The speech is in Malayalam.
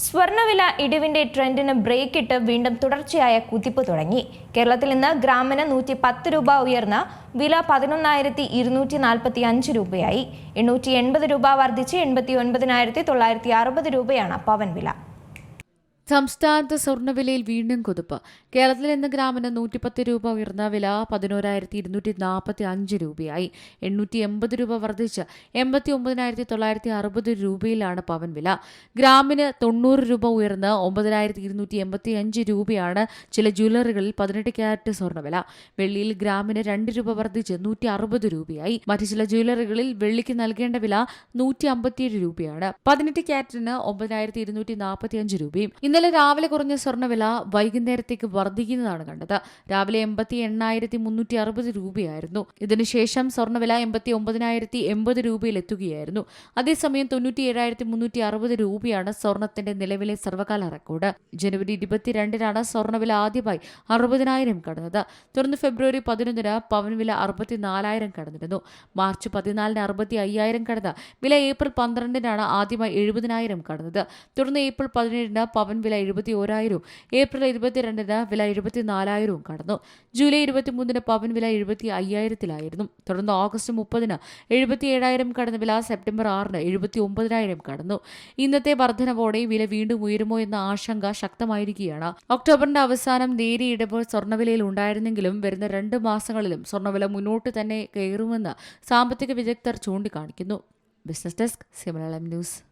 സ്വർണവില ഇടിവിന്റെ ട്രെൻഡിന് ബ്രേക്കിട്ട് വീണ്ടും തുടർച്ചയായ കുതിപ്പ് തുടങ്ങി. കേരളത്തിൽ നിന്ന് ഗ്രാമിന് നൂറ്റി പത്ത് രൂപ ഉയർന്ന വില പതിനൊന്നായിരത്തി ഇരുന്നൂറ്റി നാൽപ്പത്തി അഞ്ച് രൂപയായി. എണ്ണൂറ്റി എൺപത് രൂപ വർദ്ധിച്ച് എൺപത്തി ഒൻപതിനായിരത്തി തൊള്ളായിരത്തി അറുപത് രൂപയാണ് പവൻ വില. സംസ്ഥാനത്ത് സ്വർണവിലയിൽ വീണ്ടും കുതിപ്പ്. കേരളത്തിൽ ഇന്ന് ഗ്രാമിന് നൂറ്റിപ്പത്ത് രൂപ ഉയർന്ന വില പതിനോരായിരത്തി ഇരുന്നൂറ്റി നാൽപ്പത്തി അഞ്ച് രൂപയായി. എണ്ണൂറ്റി എൺപത് രൂപ വർദ്ധിച്ച് എൺപത്തി ഒമ്പതിനായിരത്തി തൊള്ളായിരത്തി അറുപത് രൂപയിലാണ് പവൻ വില. ഗ്രാമിന് തൊണ്ണൂറ് രൂപ ഉയർന്ന് ഒമ്പതിനായിരത്തി ഇരുന്നൂറ്റി എൺപത്തി അഞ്ച് രൂപയാണ് ചില ജ്വല്ലറികളിൽ പതിനെട്ട് ക്യാരറ്റ് സ്വർണവില. വെള്ളിയിൽ ഗ്രാമിന് രണ്ട് രൂപ വർദ്ധിച്ച് നൂറ്റി അറുപത് രൂപയായി. മറ്റു ചില ജ്വല്ലറികളിൽ വെള്ളിക്ക് നൽകേണ്ട വില നൂറ്റി അമ്പത്തിയേഴ് രൂപയാണ്. പതിനെട്ട് ക്യാരറ്റിന് ഒമ്പതിനായിരത്തി ഇരുന്നൂറ്റി നാൽപ്പത്തി അഞ്ച് രൂപയും ഇന്നലെ രാവിലെ കുറഞ്ഞ സ്വർണവില വൈകുന്നേരത്തേക്ക് വർദ്ധിക്കുന്നതാണ് കണ്ടത്. രാവിലെ എൺപത്തി എണ്ണായിരത്തി മുന്നൂറ്റി അറുപത് രൂപയായിരുന്നു. ഇതിനുശേഷം സ്വർണവില എൺപത്തി ഒമ്പതിനായിരത്തി എൺപത് രൂപയിൽ എത്തുകയായിരുന്നു. അതേസമയം തൊണ്ണൂറ്റി ഏഴായിരത്തി മുന്നൂറ്റി അറുപത് രൂപയാണ് സ്വർണത്തിന്റെ നിലവിലെ സർവകാല റെക്കോർഡ്. ജനുവരി ഇരുപത്തിരണ്ടിനാണ് സ്വർണവില ആദ്യമായി അറുപതിനായിരം കടന്നത്. തുടർന്ന് ഫെബ്രുവരി പതിനൊന്നിന് പവൻവില അറുപത്തിനാലായിരം കടന്നിരുന്നു. മാർച്ച് പതിനാലിന് അറുപത്തി അയ്യായിരം കടന്ന വില ഏപ്രിൽ പന്ത്രണ്ടിനാണ് ആദ്യമായി എഴുപതിനായിരം കടന്നത്. തുടർന്ന് ഏപ്രിൽ പതിനേഴിന് പവൻ വില എഴുപത്തി ഓരായിരവും ഏപ്രിൽ ഇരുപത്തിരണ്ടിന് വില എഴുപത്തിനാലായിരവും കടന്നു. ജൂലൈ ഇരുപത്തിമൂന്നിന് പവൻ വില എഴുപത്തി അയ്യായിരത്തിലായിരുന്നു തുടർന്ന് ഓഗസ്റ്റ് മുപ്പതിന് എഴുപത്തി ഏഴായിരം കടന്ന വില സെപ്റ്റംബർ ആറിന് എഴുപത്തി ഒമ്പതിനായിരം കടന്നു. ഇന്നത്തെ വർധനവോടെ വില വീണ്ടും ഉയരുമോ എന്ന ആശങ്ക ശക്തമായിരിക്കുകയാണ്. ഒക്ടോബറിന്റെ അവസാനം നേരിയ ഇടപെടൽ സ്വർണവിലയിൽ ഉണ്ടായിരുന്നെങ്കിലും വരുന്ന രണ്ട് മാസങ്ങളിലും സ്വർണവില മുന്നോട്ട് തന്നെ കയറുമെന്ന് സാമ്പത്തിക വിദഗ്ധർ ചൂണ്ടിക്കാണിക്കുന്നു. ബിസിനസ് ഡെസ്ക് സിമലം ന്യൂസ്.